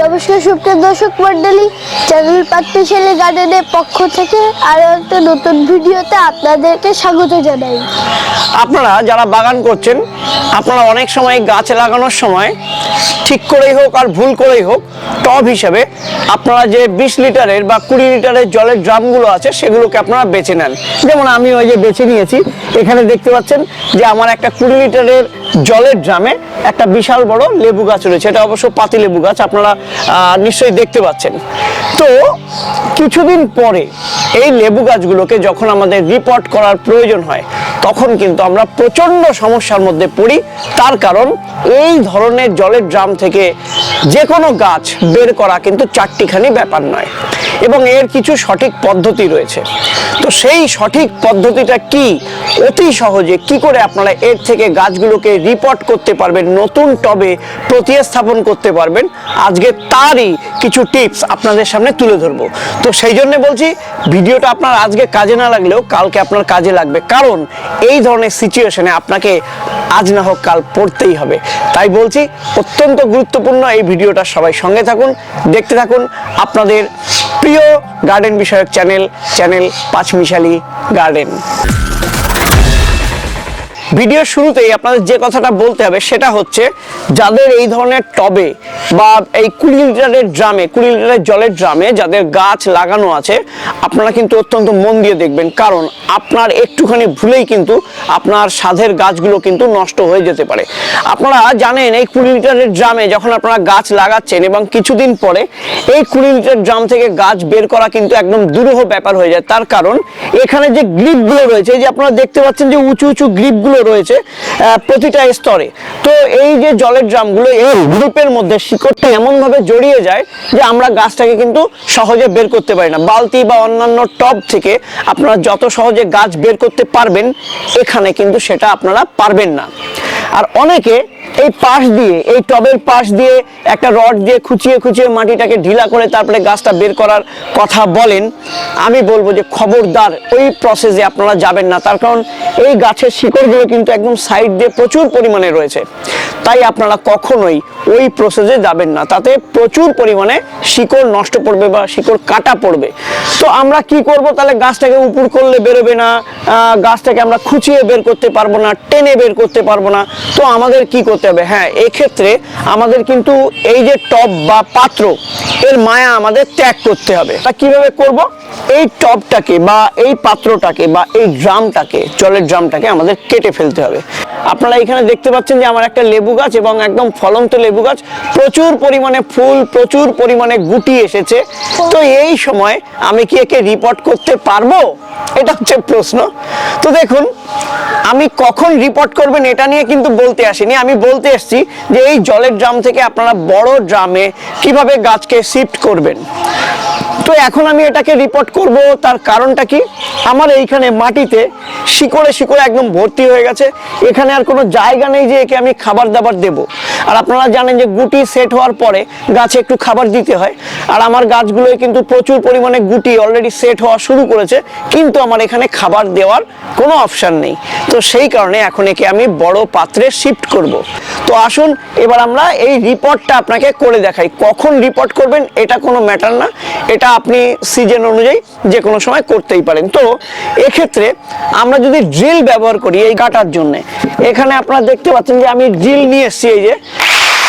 নমস্কার, সুপ্রিয় দর্শক মন্ডলী চ্যানেল পাত্রশালী গার্ডেনের পক্ষ থেকে আরও একটা নতুন ভিডিওতে আপনাদেরকে স্বাগত জানাই। আপনারা যারা বাগান করছেন, আপনারা অনেক সময় গাছ লাগানোর সময় ঠিক করেই হোক আর ভুল করেই হোক, টব হিসেবে আপনারা যে বিশ লিটারের বা কুড়ি লিটারের জলের ড্রামগুলো আছে, সেগুলোকে আপনারা বেছে নেন। যেমন আমি ওই যে বেছে নিয়েছি, এখানে দেখতে পাচ্ছেন যে আমার একটা কুড়ি লিটারের জলের ড্রামে একটা বিশাল বড় লেবু গাছ রয়েছে। এটা অবশ্য পাতি লেবু গাছ, আপনারা নিশ্চয়ই দেখতে পাচ্ছেন। তো, কিছুদিন পরে এই লেবু গাছগুলোকে যখন আমাদের রিপোর্ট করার প্রয়োজন হয়, তখন কিন্তু আমরা প্রচণ্ড সমস্যার মধ্যে পড়ি। তার কারণ, এই ধরনের জলের ড্রাম থেকে যে কোনো গাছ বের করা কিন্তু চারটিখানি ব্যাপার নয়। এবং এর কিছু সঠিক পদ্ধতি রয়েছে। তো সেই সঠিক পদ্ধতিটা কি? অতি সহজে কি করে আপনারা এর থেকে গাছগুলোকে রিপোর্ট করতে পারবেন, নতুন টবে প্রতিস্থাপন করতে পারবেন? আজকে তারই কিছু টিপস আপনাদের সামনে তুলে ধরবো। তো সেই জন্য বলছি, ভিডিওটা আপনার আজকে কাজে না লাগলেও কালকে আপনার কাজে লাগবে। কারণ এই ধরনের সিচুয়েশনে আপনাকে আজ না হোক কাল পড়তেই হবে। তাই বলছি, অত্যন্ত গুরুত্বপূর্ণ এই ভিডিওটা সবাই সঙ্গে থাকুন, দেখতে থাকুন। আপনাদের প্রিয় গার্ডেন বিষয়ক চ্যানেল চ্যানেল পাঁচমিশালি গার্ডেন ভিডিওর শুরুতেই আপনাদের যে কথাটা বলতে হবে সেটা হচ্ছে, যাদের এই ধরনের টবে বা এই কুড়ি লিটারের ড্রামে কুড়ি লিটারের জলের ড্রামে যাদের গাছ লাগানো আছে, আপনারা কিন্তু অত্যন্ত মন দিয়ে দেখবেন। কারণ আপনার একটুখানি ভুলেই কিন্তু আপনার সাধের গাছগুলো কিন্তু নষ্ট হয়ে যেতে পারে। আপনারা জানেন এই কুড়ি লিটারের ড্রামে যখন আপনারা গাছ লাগাচ্ছেন এবং কিছুদিন পরে এই কুড়ি লিটার ড্রাম থেকে গাছ বের করা কিন্তু একদম দুরূহ ব্যাপার হয়ে যায়। তার কারণ এখানে যে গ্রিপগুলো রয়েছে যে আপনারা দেখতে পাচ্ছেন যে উঁচু উঁচু গ্রিপগুলো রয়েছে প্রতিটা স্তরে। তো এই যে জলের ড্রামগুলো, এই গ্রুপের মধ্যে শিকড়টা এমনভাবে জড়িয়ে যায় যে আমরা গাছটাকে কিন্তু সহজে বের করতে পারি না। বালতি বা অন্যান্য টব থেকে আপনারা যত সহজে গাছ বের করতে পারবেন, এখানে কিন্তু সেটা আপনারা পারবেন না। আর অনেকে এই পাশ দিয়ে, এই টবের পাশ দিয়ে একটা রড দিয়ে খুঁচিয়ে খুঁচিয়ে মাটিটাকে ঢিলা করে তারপরে গাছটা বের করার কথা বলেন, আমি বলব যে খবরদার ওই প্রসেসে আপনারা যাবেন না। তার কারণ এই গাছের শিকড়গুলো কিন্তু একদম সাইড দিয়ে প্রচুর পরিমাণে রয়েছে। তাই আপনারা কখনোই ওই প্রসেসে যাবেন না। তাতে প্রচুর পরিমাণে শিকড় নষ্ট পড়বে বা শিকড় কাটা পড়বে। তো আমরা কি করব? তাহলে গাছটাকে উপর করলে বেরোবে না। গাছটাকে আমরা খুঁচিয়ে বের করতে পারব না, টেনে বের করতে পারব না। তো আমাদের কি করতে হবে? হ্যাঁ এক্ষেত্রে আমাদের কিন্তু এই যে টব বা পাত্র, এর মায়া আমাদের ত্যাগ করতে হবে। তা কীভাবে করব? এই টবটাকে বা এই পাত্রটাকে বা এই ড্রামটাকে জলের ড্রামটাকে আমাদের কেটে ফেলতে হবে। আপনারা এখানে দেখতে পাচ্ছেন যে আমার একটা লেবু গাছ এবং একদম ফলন্ত লেবু গাছ। প্রচুর পরিমাণে ফুল, প্রচুর পরিমাণে গুটি এসেছে। তো এই সময় আমি কি একে রিপোর্ট করতে পারব? এটা হচ্ছে প্রশ্ন। তো দেখুন, আমি কখন রিপোর্ট করবেন এটা নিয়ে কিন্তু বলতে আসিনি। আমি বলতে এসছি যে এই জলের ড্রাম থেকে আপনারা বড় ড্রামে কীভাবে গাছকে শিফট করবেন। তো এখন আমি এটাকে রিপোর্ট করব, তার কারণটা কি? আমার এইখানে মাটিতে শিকড়ে শিকড়ে একদম ভর্তি হয়ে গেছে। এখানে আর কোনো জায়গা নেই যে একে আমি খাবার দাবার দেব। আর আপনারা জানেন যে গুটি সেট হওয়ার পরে গাছে একটু খাবার দিতে হয়। আর আমার গাছগুলোয় কিন্তু প্রচুর পরিমাণে গুটি অলরেডি সেট হওয়া শুরু করেছে, কিন্তু আমার এখানে খাবার দেওয়ার কোনো অপশান নেই। তো সেই কারণে এখন একে আমি বড় পাত্রে শিফট করব। তো আসুন, এবার আমরা এই রিপোর্টটা আপনাকে করে দেখাই। কখন রিপোর্ট করবেন, এটা কোনো ম্যাটার না। এটা আপনি সিজন অনুযায়ী যে কোনো সময় করতেই পারেন। তো এক্ষেত্রে আমরা যদি ড্রিল ব্যবহার করি এই কাটার জন্য, এখানে আপনারা দেখতে পাচ্ছেন যে আমি ড্রিল নিয়ে এসেছি এই যে।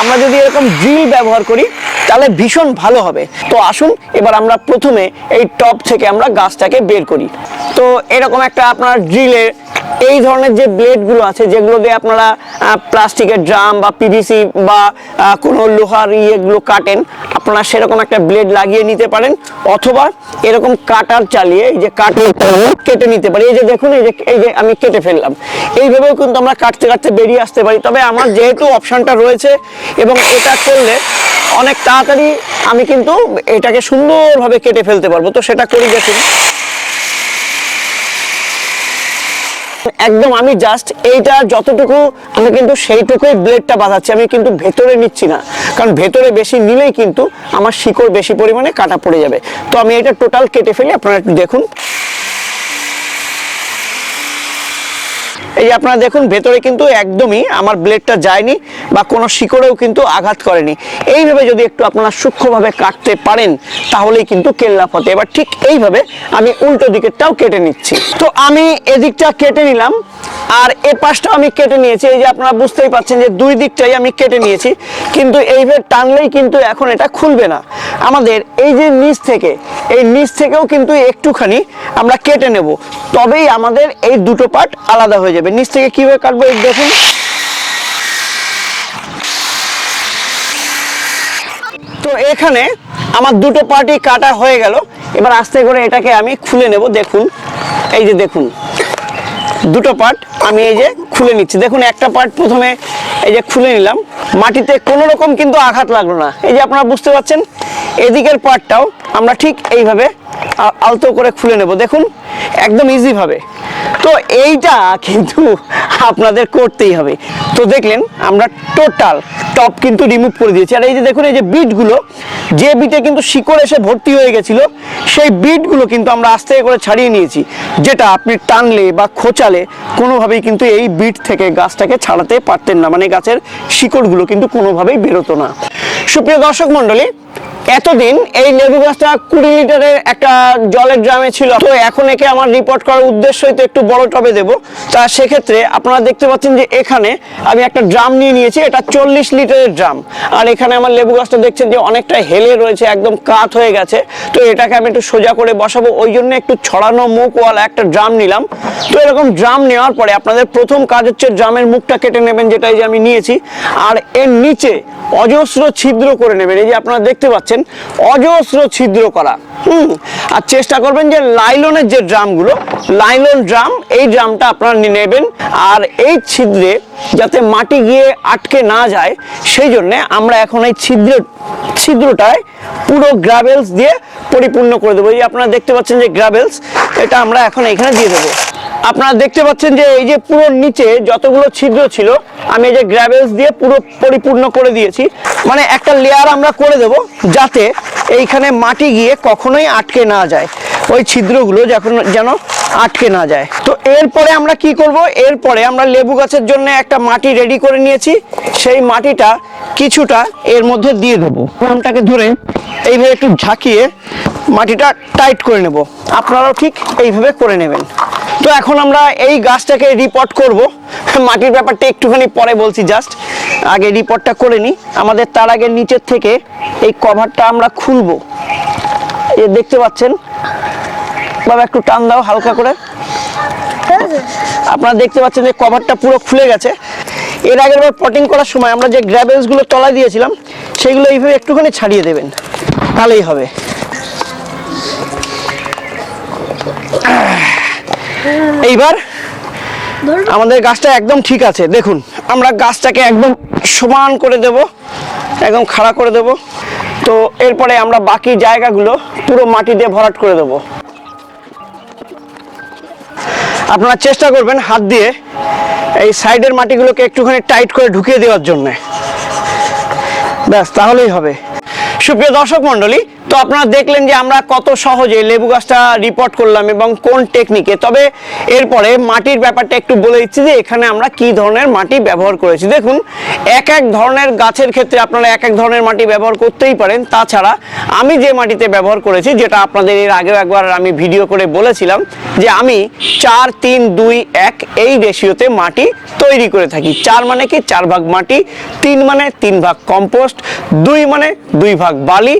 আমরা যদি এরকম ড্রিল ব্যবহার করি, তাহলে ভীষণ ভালো হবে। তো আসুন, এবার আমরা প্রথমে এই টপ থেকে আমরা গাছটাকে বের করি। তো এরকম একটা আপনার ড্রিলের এই ধরনের যে ব্লেডগুলো আছে, যেগুলো দিয়ে আপনারা প্লাস্টিকের ড্রাম বা পিভিসি বা কোনো লোহার ইয়েগুলো কাটেন, আপনারা সেরকম একটা ব্লেড লাগিয়ে নিতে পারেন, অথবা এরকম কাটার চালিয়ে এই যে কাটিয়ে কেটে নিতে পারি এই যে দেখুন, এই যে এই যে আমি কেটে ফেললাম। এইভাবেও কিন্তু আমরা কাটতে কাটতে বেরিয়ে আসতে পারি। তবে আমার যেহেতু অপশনটা রয়েছে এবং এটা করলে অনেক তাড়াতাড়ি আমি কিন্তু এটাকে সুন্দরভাবে কেটে ফেলতে পারব। তো সেটা করি দেখুন। একদম, আমি জাস্ট এইটা যতটুকু, আমি কিন্তু সেইটুকুই ব্লেডটা বাঁধাচ্ছি, আমি কিন্তু ভেতরে নিচ্ছি না। কারণ ভেতরে বেশি নিলেই কিন্তু আমার শিকড় বেশি পরিমাণে কাটা পড়ে যাবে। তো আমি এটা টোটাল কেটে ফেলি, আপনারা একটু দেখুন এই আপনারা দেখুন, ভেতরে কিন্তু একদমই আমার ব্লেডটা যায়নি বা কোনো শিকড়েও কিন্তু আঘাত করেনি। এইভাবে যদি একটু আপনারা সূক্ষ্মভাবে কাটতে পারেন, তাহলেই কিন্তু কেল্লা ফতে এবার ঠিক এইভাবে আমি উল্টো দিকেরটাও কেটে নিচ্ছি। তো আমি এদিকটা কেটে নিলাম, আর এ পাশটাও আমি কেটে নিয়েছি। এই যে আপনারা বুঝতেই পারছেন যে দুই দিকটাই আমি কেটে নিয়েছি, কিন্তু এইভাবে টানলেই কিন্তু এখন এটা খুলবে না। আমাদের এই যে নিচ থেকে, এই নিচ থেকেও কিন্তু একটুখানি আমরা কেটে নেব। তবেই আমাদের এই দুটো পার্ট আলাদা হয়ে যাবে। নিচ থেকে কীভাবে কাটবো দেখুন। তো এখানে আমার দুটো পার্টি কাটা হয়ে গেল। এবার আস্তে করে এটাকে আমি খুলে নেব, দেখুন। এই যে দেখুন, দুটো পার্ট আমি এই যে খুলে নিচ্ছি। দেখুন, একটা পার্ট প্রথমে এই যে খুলে নিলাম। মাটিতে কোনো রকম কিন্তু আঘাত লাগল না। এই যে আপনারা বুঝতে পারছেন, এদিকের পার্টটাও আমরা ঠিক এইভাবে আলতো করে খুলে নেব। দেখুন, একদম ইজি ভাবে। তো এইটা কিন্তু আপনাদের করতেই হবে। তো দেখলেন, আমরা টোটাল টপ কিন্তু রিমুভ করে দিয়েছি। আর এই যে দেখুন, এই যে বিটগুলো যে বিটে কিন্তু শিকড় এসে ভর্তি হয়ে গেছিল, সেই বিটগুলো কিন্তু আমরা আস্তে করে ছাড়িয়ে নিয়েছি। যেটা আপনি টানলে বা খোঁচালে কোনোভাবেই কিন্তু এই বিট থেকে গাছটাকে ছাড়াতে পারতেন না। মানে গাছের শিকড়গুলো কিন্তু কোনোভাবেই বেরোতো না। সুপ্রিয় দর্শক মণ্ডলী এতদিন এই লেবু গাছটা কুড়ি লিটারের একটা জলের ড্রামে ছিল। তো এখন একে আমার রিপোর্ট করার উদ্দেশ্যই তো একটু বড় টবে দেবো। তা সেক্ষেত্রে আপনারা দেখতে পাচ্ছেন যে এখানে আমি একটা ড্রাম নিয়ে নিয়েছি, এটা চল্লিশ লিটারের ড্রাম। আর এখানে আমার লেবু গাছটা দেখছেন যে অনেকটা হেলে রয়েছে, একদম কাত হয়ে গেছে। তো এটাকে আমি একটু সোজা করে বসাবো, ওই জন্য একটু ছড়ানো মুখওয়ালা একটা ড্রাম নিলাম। তো এরকম ড্রাম নেওয়ার পরে আপনাদের প্রথম কাজ হচ্ছে ড্রামের মুখটা কেটে নেবেন যেটা এই যে আমি নিয়েছি। আর এর নিচে অজস্র ছিদ্র করে নেবেন। এই যে আপনারা দেখতে পাচ্ছেন, অজস্র ছিদ্র করা। হুম, আর চেষ্টা করবেন যে লাইলনের যে ড্রামগুলো লাইলন ড্রাম, এই ড্রামটা আপনারা নিয়ে নেবেন, আর এই ছিদ্রে যাতে মাটি গিয়ে আটকে না যায়, সেই জন্য আমরা এখন এই ছিদ্র, ছিদ্রটায় পুরো গ্রাভেলস দিয়ে পরিপূর্ণ করে দেবো। এই আপনারা দেখতে পাচ্ছেন যে গ্রাভেলস এটা আমরা এখন এখানে দিয়ে দেবো। আপনারা দেখতে পাচ্ছেন যে এই যে পুরো নিচে যতগুলো ছিদ্র ছিল, আমি এই যে গ্রাভেলস দিয়ে পুরো পরিপূর্ণ করে দিয়েছি। মানে একটা লেয়ার আমরা করে দেব যাতে এইখানে মাটি গিয়ে কখনোই আটকে না যায়। ওই ছিদ্রগুলো যখন যেন আটকে না যায়। তো এরপরে আমরা কি করব? এরপরে আমরা লেবু গাছের জন্য একটা মাটি রেডি করে নিয়েছি। সেই মাটিটা কিছুটা এর মধ্যে দিয়ে দেবো। আমটাকে ধরে এইভাবে একটু ঝাঁকিয়ে মাটিটা টাইট করে নেব। আপনারাও ঠিক এইভাবে করে নেবেন। তো এখন আমরা এই গাছটাকে রিপোর্ট করব। মাটির ব্যাপারটা একটুখানি পরে বলছি জাস্ট আগে রিপোর্টটা করে নিই আমাদের তার আগে নিচের থেকে এই কভারটা আমরা খুলবো। এ দেখতে পাচ্ছেন? বাবা, একটু টান দাও হালকা করে। আপনারা দেখতে পাচ্ছেন যে কভারটা পুরো খুলে গেছে। এর আগের বার পটিং করার সময় আমরা যে গ্র্যাবেলসগুলো তলায় দিয়েছিলাম, সেগুলো এইভাবে একটুখানি ছাড়িয়ে দেবেন। তাহলেই হবে। এইবার আমাদের গাছটা একদম ঠিক আছে। দেখুন আমরা গাছটাকে একদম সমান করে দেব একদম খাড়া করে দেব। তো এরপরে আমরা বাকি জায়গাগুলো পুরো মাটি দিয়ে ভরাট করে দেব। আপনারা চেষ্টা করবেন হাত দিয়ে এই সাইডের মাটিগুলোকে একটুখানি টাইট করে ঢুকিয়ে দেওয়ার জন্যে। ব্যাস তাহলেই হবে। সুপ্রিয় দর্শক মণ্ডলী তো আপনারা দেখলেন যে আমরা কত সহজে লেবু গাছটা রিপোর্ট করলাম এবং কোন টেকনিকে তবে এরপরে মাটির ব্যাপারটা একটু বলে দিচ্ছি যে এখানে আমরা কি ধরনের মাটি ব্যবহার করেছি। দেখুন, এক এক ধরনের গাছের ক্ষেত্রে আপনারা এক এক ধরনের মাটি ব্যবহার করতেই পারেন। তাছাড়া আমি যে মাটিতে ব্যবহার করেছি, যেটা আপনাদের এর আগেও একবার আমি ভিডিও করে বলেছিলাম, যে আমি চার, তিন, দুই, এক এই রেশিওতে মাটি তৈরি করে থাকি। চার মানে কি? চার ভাগ মাটি, তিন মানে তিন ভাগ কম্পোস্ট দুই মানে দুই ভাগ বালি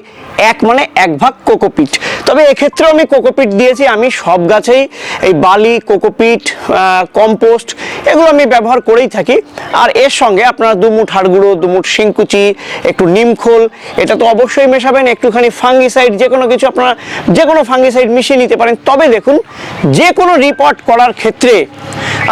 এক মানে এক ভাগ কোকোপিট। তবে এক্ষেত্রেও আমি কোকোপিট দিয়েছি, আমি সব গাছেই এই বালি, কোকোপিট কম্পোস্ট এগুলো আমি ব্যবহার করেই থাকি। আর এর সঙ্গে আপনারা দুমুট হাড় গুঁড়ো দুমুঠ শিংকুচি, একটু নিমখোল এটা তো অবশ্যই মেশাবেন, একটুখানি ফাঙ্গিসাইড, যে কোনো কিছু আপনারা, যে কোনো ফাঙ্গিসাইড মিশিয়ে নিতে পারেন। তবে দেখুন, যে কোনো রিপোর্ট করার ক্ষেত্রে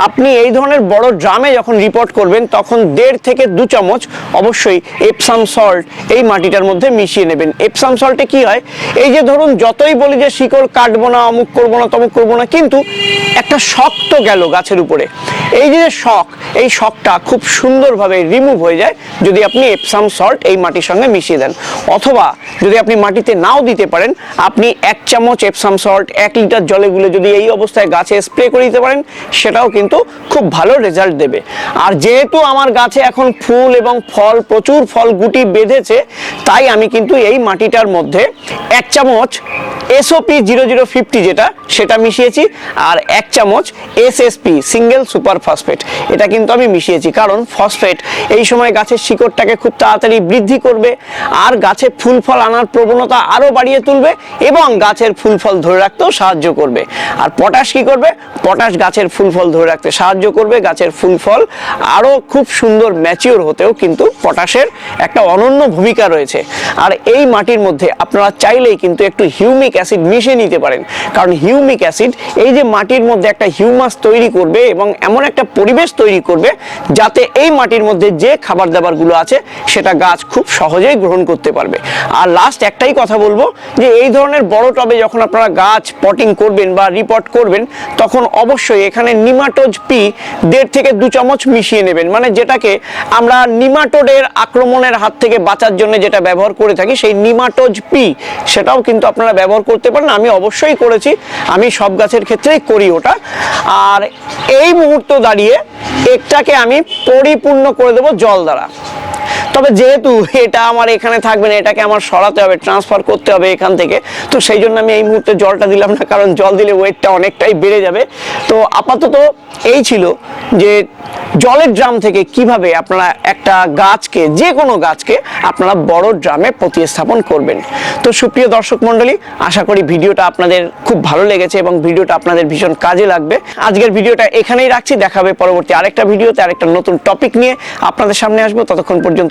আপনি এই ধরনের বড় ড্রামে যখন রিপোর্ট করবেন, তখন দেড় থেকে দু চামচ অবশ্যই এপসাম সল্ট এই মাটিটার মধ্যে মিশিয়ে নেবেন। এপসাম সল্টে কি হয়? এই যে ধরুন, যতই বলি যে শিকড় কাটবো না, অমুক করব না, তমুক করব না, কিন্তু একটা শক্ত গেল গাছের উপরে। এই যে শখ এই শখটা খুব সুন্দরভাবে রিমুভ হয়ে যায় যদি আপনি এপসাম সল্ট এই মাটির সঙ্গে মিশিয়ে দেন। অথবা যদি আপনি মাটিতে নাও দিতে পারেন, আপনি এক চামচ এপসাম সল্ট এক লিটার জলে গুলে যদি এই অবস্থায় গাছে স্প্রে করে দিতে পারেন, সেটাও কিন্তু কিন্তু খুব ভালো রেজাল্ট দেবে। আর যেহেতু আমার গাছে এখন ফুল এবং ফল, প্রচুর ফল গুটি বেঁধেছে, তাই আমি কিন্তু এই মাটিটার মধ্যে এক চামচ এসওপি জিরো জিরো ফিফটি যেটা, সেটা মিশিয়েছি, আর এক চামচ এসএসপি সিঙ্গেল সুপার ফসফেট এটা কিন্তু আমি মিশিয়েছি। কারণ ফসফেট এই সময় গাছের শিকড়টাকে খুব তাড়াতাড়ি বৃদ্ধি করবে, আর গাছে ফুল ফল আনার প্রবণতা আরও বাড়িয়ে তুলবে, এবং গাছের ফুল ফল ধরে রাখতেও সাহায্য করবে। আর পটাশ কি করবে? পটাশ গাছের ফুল ফল ধরে রাখতে সাহায্য করবে, গাছের ফুল, ফল। আরও খুব সুন্দর ম্যাচিওর হতেও কিন্তু পটাশের একটা অনন্য ভূমিকা রয়েছে। আর এই মাটির মধ্যে আপনারা চাইলেই কিন্তু একটু হিউমিক অ্যাসিড মিশিয়ে নিতে পারেন। কারণ হিউমিক অ্যাসিড এই যে মাটির মধ্যে একটা হিউমাস তৈরি করবে এবং এমন একটা পরিবেশ তৈরি করবে যাতে এই মাটির মধ্যে যে খাবার দাবারগুলো আছে, সেটা গাছ খুব সহজেই গ্রহণ করতে পারবে। আর লাস্ট একটাই কথা বলব যে এই ধরনের বড় টবে যখন আপনারা গাছ পটিং করবেন বা রিপোর্ট করবেন, তখন অবশ্যই এখানে নিমাটোজ পি দেড় থেকে দু চামচ মিশিয়ে নেবেন। মানে যেটাকে আমরা নিমাটোডের আক্রমণের হাত থেকে বাঁচার জন্য যেটা ব্যবহার করে থাকি, সেই নিমাটোজ পি সেটাও কিন্তু আপনারা ব্যবহার করতে পারেন। আমি অবশ্যই করেছি, আমি সব গাছের ক্ষেত্রেই করি ওটা। আর এই মুহূর্ত দাঁড়িয়ে একটাকে আমি পরিপূর্ণ করে দেবো জল দ্বারা। তবে যেহেতু এটা আমার এখানে থাকবে না, এটাকে আমার সরাতে হবে ট্রান্সফার করতে হবে এখান থেকে, তো সেই জন্য আমি এই মুহূর্তে জলটা দিলাম না, কারণ জল দিলে ওয়েটটা অনেকটাই বেড়ে যাবে। তো আপাতত এই ছিল যে জলের ড্রাম থেকে কীভাবে আপনারা একটা গাছকে, যে কোনো গাছকে আপনারা বড় ড্রামে প্রতিস্থাপন করবেন। তো সুপ্রিয় দর্শক মণ্ডলী, আশা করি ভিডিওটা আপনাদের খুব ভালো লেগেছে এবং ভিডিওটা আপনাদের ভীষণ কাজে লাগবে। আজকের ভিডিওটা এখানেই রাখছি, দেখাবে পরবর্তী আরেকটা ভিডিওতে আরেকটা নতুন টপিক নিয়ে আপনাদের সামনে আসব। ততক্ষণ পর্যন্ত